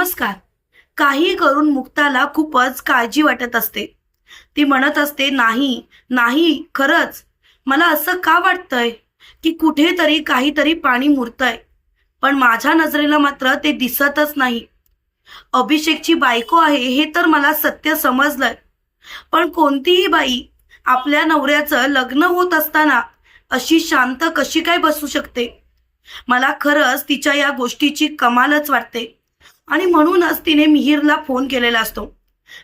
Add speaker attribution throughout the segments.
Speaker 1: नमस्कार. काही करून मुक्ताला खूपच काळजी वाटत असते. ती म्हणत असते नाही नाही खरंच. मला असं का वाटतंय की कुठेतरी काहीतरी पाणी मुरतंय. पण माझ्या नजरेला मात्र ते दिसतच नाही. अभिषेकची बायको आहे हे तर मला सत्य समजलंय. पण कोणतीही बाई आपल्या नवऱ्याचं लग्न होत असताना अशी शांत कशी काय बसू शकते? मला खरंच तिच्या या गोष्टीची कमालच वाटते. आणि म्हणूनच तिने मिहीरला फोन केलेला असतो.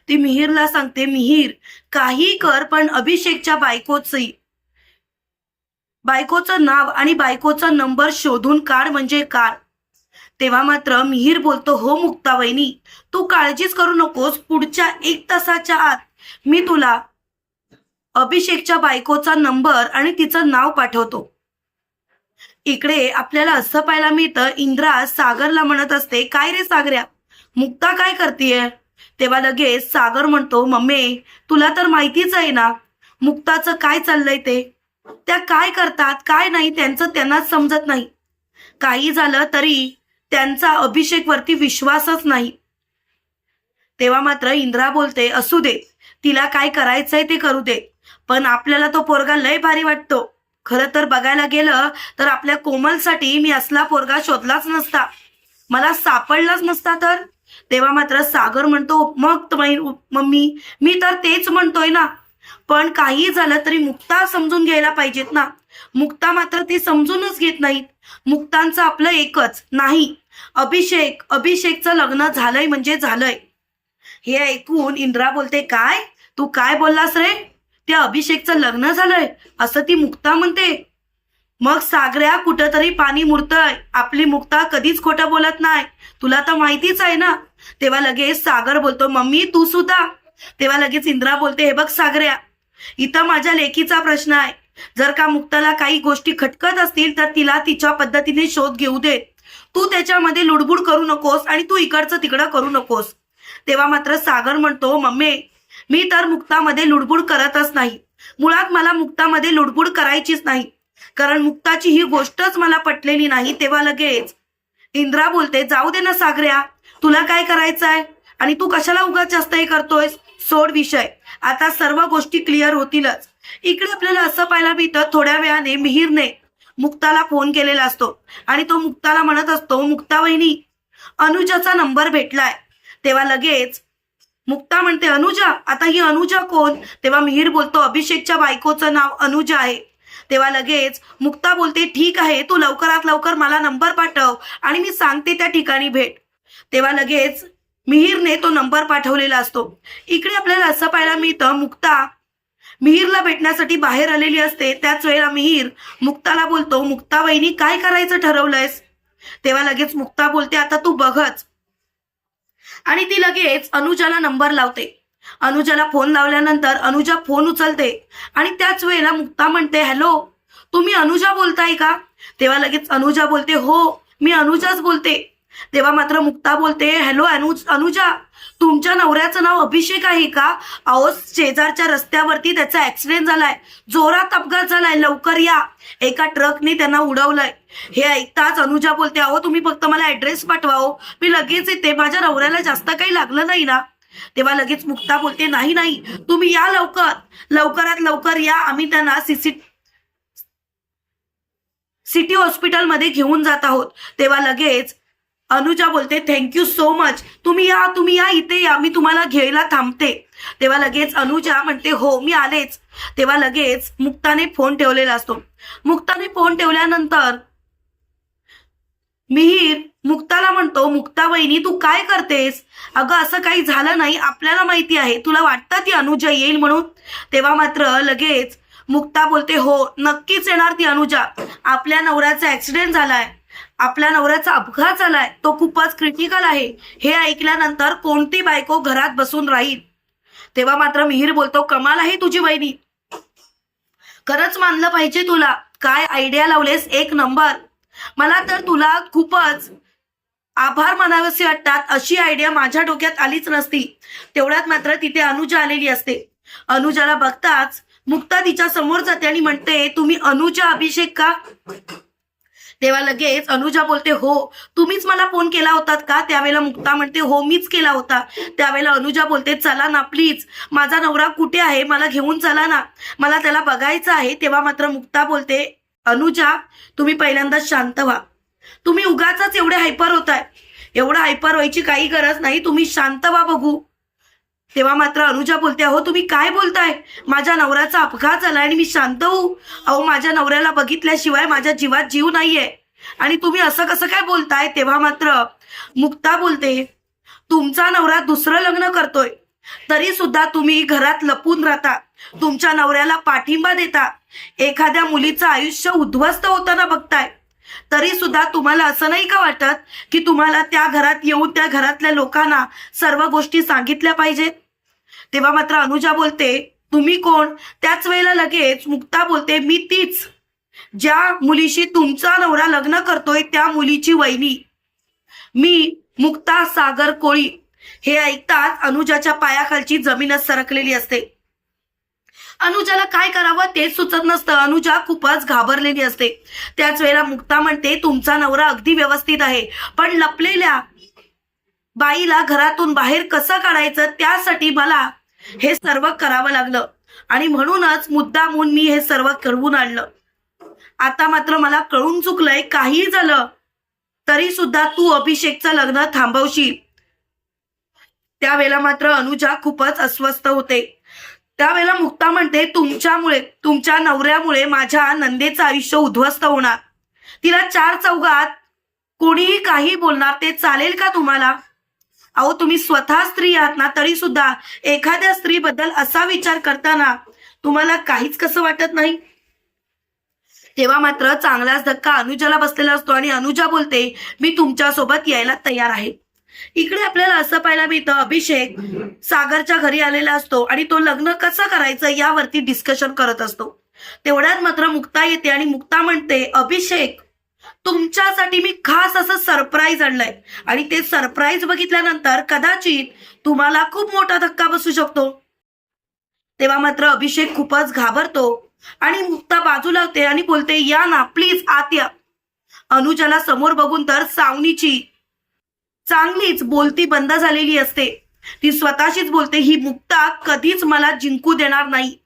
Speaker 1: ती मिहीरला सांगते मिहीर काही कर पण अभिषेकच्या बायकोची बायकोचं नाव आणि बायकोचा नंबर शोधून काढ म्हणजे काढ तेव्हा मात्र मिहीर बोलतो हो मुक्ता वहिनी तू काळजीच करू नकोस. पुढच्या एक तासाच्या आत मी तुला अभिषेकच्या बायकोचा नंबर आणि तिचं नाव पाठवतो. इकडे आपल्याला असं पाहायला मिळतं इंद्रा सागरला म्हणत असते काय रे सागर्या मुक्ता काय करतीये? तेव्हा लगेच सागर म्हणतो मम्मी तुला तर माहितीच आहे ना मुक्ताचं काय चाललंय ते? त्या काय करतात काय नाही त्यांचं त्यांनाच समजत नाही. काही झालं तरी त्यांचा अभिषेकवरती विश्वासच नाही. तेव्हा मात्र इंद्रा बोलते असू दे तिला काय करायचंय ते करू दे पण आपल्याला तो पोरगा लय भारी वाटतो. खरं तर बघायला गेलं तर आपल्या कोमलसाठी मी असला पोरगा शोधलाच नसता. मला सापडलाच नसता तर? तेव्हा मात्र सागर म्हणतो मग मम्मी मी तर तेच म्हणतोय ना. पण काही झालं तरी मुक्ता समजून घ्यायला पाहिजेत ना. मुक्ता मात्र ते समजूनच घेत नाहीत. मुक्तांचं आपलं एकच नाही. अभिषेक अभिषेकचं लग्न झालंय म्हणजे झालंय. हे ऐकून इंद्रा बोलते काय? तू काय बोललास रे? त्या अभिषेकचं लग्न झालंय असं ती मुक्ता म्हणते. मग सागऱ्या कुठंतरी पाणी मुरतय. आपली मुक्ता कधीच खोटं बोलत नाही. तुला तर माहितीच आहे ना? तेव्हा लगेच सागर बोलतो मम्मी तू सुद्धा. तेव्हा लगेच इंद्रा बोलते हे बघ सागऱ्या इथं माझ्या लेखीचा प्रश्न आहे. जर का मुक्ताला काही गोष्टी खटकत असतील तर तिला तिच्या पद्धतीने शोध घेऊ दे. तू त्याच्यामध्ये लुडबुड करू नकोस आणि तू इकडचं तिकडं करू नकोस. तेव्हा मात्र सागर म्हणतो मम्मी मी तर मुक्तामध्ये लुडबुड करतच नाही. मुळात मला मुक्तामध्ये लुडबुड करायचीच नाही. कारण मुक्ताची ही गोष्टच मला पटलेली नाही तेव्हा लगेच. इंद्रा बोलते जाऊ दे ना सागऱ्या तुला काय करायचंय? आणि तू कशाला उगाच जास्त हे करतोयस? सोड विषय. आता सर्व गोष्टी क्लिअर होतीलच. इकडे आपल्याला असं पाहायला मिळतं थोड्या वेळाने मिहीरने मुक्ताला फोन केलेला असतो. आणि तो मुक्ताला म्हणत असतो मुक्ता वहिनी अनुजाचा नंबर भेटलाय. तेव्हा लगेच मुक्ता म्हणते अनुजा आता ही अनुजा कोण? तेव्हा मिहीर बोलतो अभिषेकच्या बायकोचं नाव अनुजा आहे. तेव्हा लगेच मुक्ता बोलते ठीक आहे तू लवकरात लवकर मला नंबर पाठव आणि मी सांगते त्या ठिकाणी भेट. तेव्हा लगेच मिहीरने तो नंबर पाठवलेला असतो. इकडे आपल्याला असं पाहायला मिळतं मुक्ता मिहीरला भेटण्यासाठी बाहेर आलेली असते. त्याच वेळेला मिहीर मुक्ताला बोलतो मुक्ता वहिनी काय करायचं ठरवलंयस? तेव्हा लगेच मुक्ता बोलते आता तू बघच. आणि ती लगेच अनुजाला नंबर लावते. अनुजाला फोन लावल्यानंतर अनुजा फोन उचलते आणि त्याच वेळेला मुक्ता म्हणते हॅलो तुम्ही अनुजा बोलताय का? तेव्हा लगेच अनुजा बोलते हो मी अनुजाच बोलते. तेव्हा मात्र मुक्ता बोलते हॅलो अनुज अनुजा. तुमच्या नवऱ्याचं नाव अभिषेक आहे का? अहो शेजारच्या रस्त्यावरती त्याचा ऍक्सिडेंट झालाय. जोरात अपघात झालाय. लवकर या. एका ट्रकने त्यांना उडवलंय. हे ऐकताच अनुजा बोलते अहो तुम्ही फक्त मला ऍड्रेस पाठवाओ मी लगेच येते. माझ्या नवऱ्याला जास्त काही लागलं नाही ना? तेव्हा लगेच मुक्ता बोलते नाही नाही. तुम्ही या लवकर. लवकरात लवकर या. आम्ही त्यांना सीसी सिटी हॉस्पिटलमध्ये घेऊन जात आहोत. तेव्हा लगेच अनुजा बोलते थँक्यू सो मच तुम्ही या तुम्ही या इथे या. मी तुम्हाला घ्यायला थांबते. तेव्हा लगेच अनुजा म्हणते हो मी आलेच. तेव्हा लगेच मुक्ताने फोन ठेवलेला असतो. मुक्ताने फोन ठेवल्यानंतर मिहीर मुक्ताला म्हणतो मुक्ता वहिनी तू काय करतेस? अगं असं काही झालं नाही. आपल्याला माहिती आहे. तुला वाटतं ती अनुजा येईल म्हणून? तेव्हा मात्र लगेच मुक्ता बोलते हो नक्कीच येणार ती अनुजा. आपल्या नवऱ्याचा ऍक्सिडेंट झालाय. आपल्या नवऱ्याचा अपघात झालाय तो खूपच क्रिटिकल आहे. हे ऐकल्यानंतर कोणती बायको घरात बसून राहील? तेव्हा मात्र मिहीर बोलतो कमाल आहे तुझी वहिनी. खरंच मानलं पाहिजे तुला. काय आयडिया लावलेस एक नंबर मला तर तुला खूपच आभार मानावेसे वाटतात अशी आयडिया माझ्या डोक्यात आलीच नसती. तेवढ्यात मात्र तिथे अनुजा आलेली असते. अनुजाला बघताच मुक्ता तिच्या समोर जाते आणि म्हणते तुम्ही अनुजा अभिषेक का? तेव्हा लगेच अनुजा बोलते हो तुम्हीच मला फोन केला होतात का? त्यावेळेला मुक्ता म्हणते हो मीच केला होता. त्यावेळेला अनुजा बोलते चला ना प्लीज माझा नवरा कुठे आहे? मला घेऊन चला ना. मला त्याला बघायचं आहे. तेव्हा मात्र मुक्ता बोलते अनुजा तुम्ही पहिल्यांदा शांत व्हा. तुम्ही उगाच एवढे हायपर होताय. एवढं हायपर व्हायची काही गरज नाही. तुम्ही शांत व्हा बघू. तेव्हा मात्र अनुजा बोलते अहो तुम्ही काय बोलताय? माझ्या नवऱ्याचा अपघात झाला आणि मी शांत होऊ. अहो माझ्या नवऱ्याला बघितल्याशिवाय माझ्या जीवात जीव नाहीये. आणि तुम्ही असं कसं काय बोलताय? तेव्हा मात्र मुक्ता बोलते तुमचा नवरा दुसरं लग्न करतोय. तरी सुद्धा तुम्ही घरात लपून राहता. तुमच्या नवऱ्याला पाठिंबा देता. एखाद्या मुलीचं आयुष्य उद्ध्वस्त होताना बघताय. तरी सुद्धा तुम्हाला असं नाही का वाटत की तुम्हाला त्या घरात येऊन त्या घरातल्या लोकांना सर्व गोष्टी सांगितल्या पाहिजेत? तेव्हा मात्र अनुजा बोलते तुम्ही कोण? त्याच वेळेला लगेच मुक्ता बोलते मी तीच. ज्या मुलीशी तुमचा नवरा लग्न करतोय त्या मुलीची वहिनी. मी मुक्ता सागर कोळी. हे ऐकताच अनुजाच्या पायाखालची जमीनच सरकलेली असते. अनुजाला काय करावं तेच सुचत नसतं. अनुजा खूपच घाबरलेली असते. त्याच वेळेला मुक्ता म्हणते तुमचा नवरा अगदी व्यवस्थित आहे पण लपलेल्या बाईला घरातून बाहेर कसं काढायचं त्यासाठी मला हे सर्व करावं लागलं. आणि म्हणूनच मुद्दामून मी हे सर्व कळवून आणलं. आता मात्र मला कळून चुकलंय काही झालं तरी सुद्धा तू अभिषेकचं लग्न थांबवशील त्यावेळेला मात्र अनुजा खूपच अस्वस्थ होते. त्यावेळेला मुक्ता म्हणते तुमच्यामुळे तुमच्या नवऱ्यामुळे माझ्या नंदेचं आयुष्य उद्ध्वस्त होणार. तिला चार चौघात कोणीही काही बोलणार ते चालेल का तुम्हाला? अहो तुम्ही स्वतः स्त्री आहात ना तरी सुद्धा एखाद्या स्त्रीबद्दल असा विचार करताना तुम्हाला काहीच कसं वाटत नाही? तेव्हा मात्र चांगलाच धक्का अनुजाला बसलेला असतो आणि अनुजा बोलते मी तुमच्यासोबत यायला तयार आहे. इकडे आपल्याला असं पाहायला मिळतं अभिषेक सागरच्या घरी आलेला असतो आणि तो लग्न कसं करायचं यावरती डिस्कशन करत असतो. तेवढ्यात मात्र मुक्ता येते आणि मुक्ता म्हणते अभिषेक तुमच्यासाठी मी खास असं सरप्राईज आणलंय. आणि ते सरप्राईज बघितल्यानंतर कदाचित तुम्हाला खूप मोठा धक्का बसू शकतो. तेव्हा मात्र अभिषेक खूपच घाबरतो आणि मुक्ता बाजूला होते आणि बोलते या ना प्लीज आत या. अनुजाला समोर बघून तर सावनीची चांगलीच बोलती बंद झालेली असते. ती स्वतःशीच बोलते ही मुक्ता कधीच मला जिंकू देणार नाही.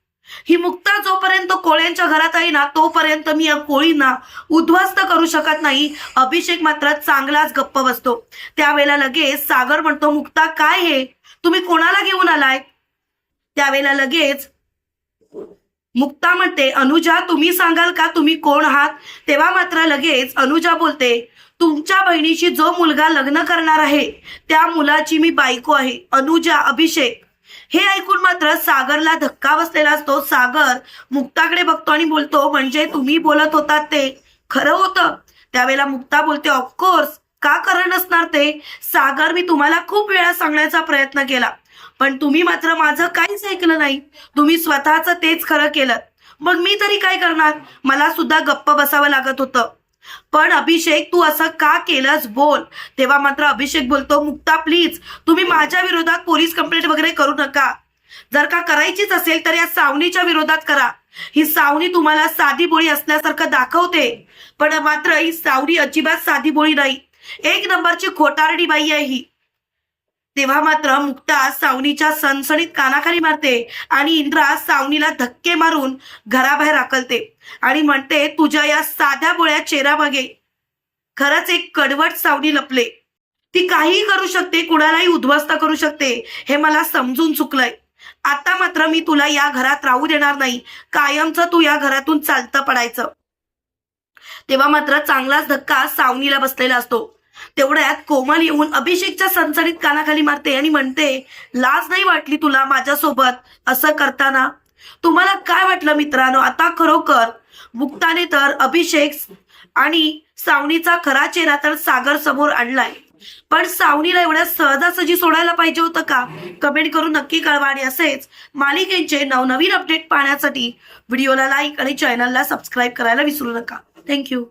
Speaker 1: ही मुक्ता जोपर्यंत कोळ्यांच्या घरात आहे ना तोपर्यंत मी या कोळींना उद्ध्वस्त करू शकत नाही. अभिषेक मात्र चांगलाच गप्प बसतो. त्यावेळेला लगेच सागर म्हणतो मुक्ता काय हे? तुम्ही कोणाला घेऊन आलाय? त्यावेळेला लगेच मुक्ता म्हणते अनुजा तुम्ही सांगाल का तुम्ही कोण आहात? तेव्हा मात्र लगेच अनुजा बोलते तुमच्या बहिणीशी जो मुलगा लग्न करणार आहे त्या मुलाची मी बायको आहे. अनुजा अभिषेक हे ऐकून मात्र सागरला धक्का बसलेला असतो. सागर मुक्ताकडे बघतो आणि बोलतो म्हणजे तुम्ही बोलत होतात ते खरं होतं? त्यावेळेला मुक्ता बोलते ऑफकोर्स का खरं नसणार ते? सागर मी तुम्हाला खूप वेळा सांगण्याचा प्रयत्न केला. पण तुम्ही मात्र माझं काहीच ऐकलं नाही. तुम्ही स्वतःच तेच खरं केलं. मग मी तरी काय करणार? मला सुद्धा गप्प बसावं लागत होतं. पण अभिषेक तू असं का केलंस बोल. तेव्हा मात्र अभिषेक बोलतो मुक्ता प्लीज तुम्ही माझ्या विरोधात पोलीस कंप्लेंट वगैरे करू नका. जर का करायचीच असेल तर या सावनीच्या विरोधात करा. ही सावनी तुम्हाला साधी बोळी असल्यासारखं दाखवते. पण मात्र ही सावनी अजिबात साधी बोळी नाही. एक नंबरची खोटारडी बाई आहे ही. तेव्हा मात्र मुक्ता सावनीच्या सणसणीत कानाखाली मारते आणि इंद्रा सावनीला धक्के मारून घराबाहेर आकलते आणि म्हणते तुझ्या या साध्या बोळ्या चेहरामागे खरंच एक कडवट सावनी लपले. ती काहीही करू शकते कुणालाही उद्ध्वस्त करू शकते हे मला समजून चुकलंय. आता मात्र मी तुला या घरात राहू देणार नाही. कायमचं तू या घरातून चालतं पडायचं. तेव्हा मात्र चांगलाच धक्का सावनीला बसलेला असतो. तेवढ्यात कोमल येऊन अभिषेकच्या सणसणीत कानाखाली मारते आणि म्हणते लाज नाही वाटली तुला माझ्यासोबत असं करताना? तुम्हाला काय वाटलं मित्रांनो? आता खरोखर मुक्ताने तर अभिषेक आणि सावनीचा खरा चेहरा तर सागर समोर आणलाय. पण सावनीला एवढ्या सहजासहजी सोडायला पाहिजे होतं का? कमेंट करून नक्की कळवा आणि असेच मालिकेचे नवनवीन अपडेट पाहण्यासाठी व्हिडिओला लाईक आणि चॅनलला सबस्क्राईब करायला विसरू नका. थँक्यू